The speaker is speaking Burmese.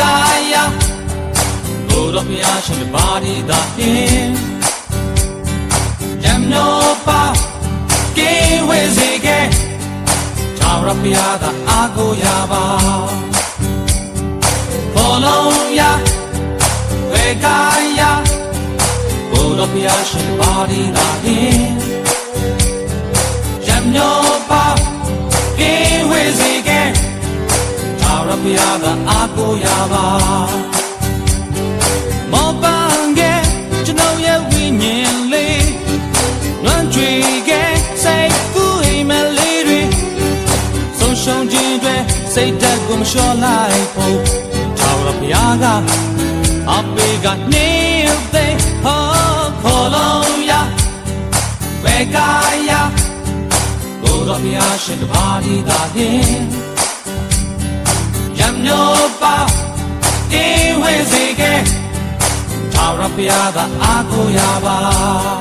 ကာယာဘုရားဖျားရှင်ပါရီသာရင်ညံနောပါကေဝေစီကေသာရဖျားသာအာကိုရပါဘောလုံးယာဝေကာယာဘုရားဖျားရှင်ပါရီသာရင် ဖျားသာအာကိုရပါမောပန်းကကျွန်တော်ရဲ့ဝိညာဉ်လေးလွမ်းကြွေကစိတ်ကူးအိမ်မလေးတွေဆုံးရှုံးခြင်းတွေစိတ်ဓာတ်ကိုမလျှော့လိုက်ဖို့ချောင်းရဖျားကအပေကနေသေးဟောခေါ်လုံးရဝေကာယဘုရားဖျားရှင်တပါးဒီသာရင် တေဝေစေကေသာရဖျားကအာကိုရပါ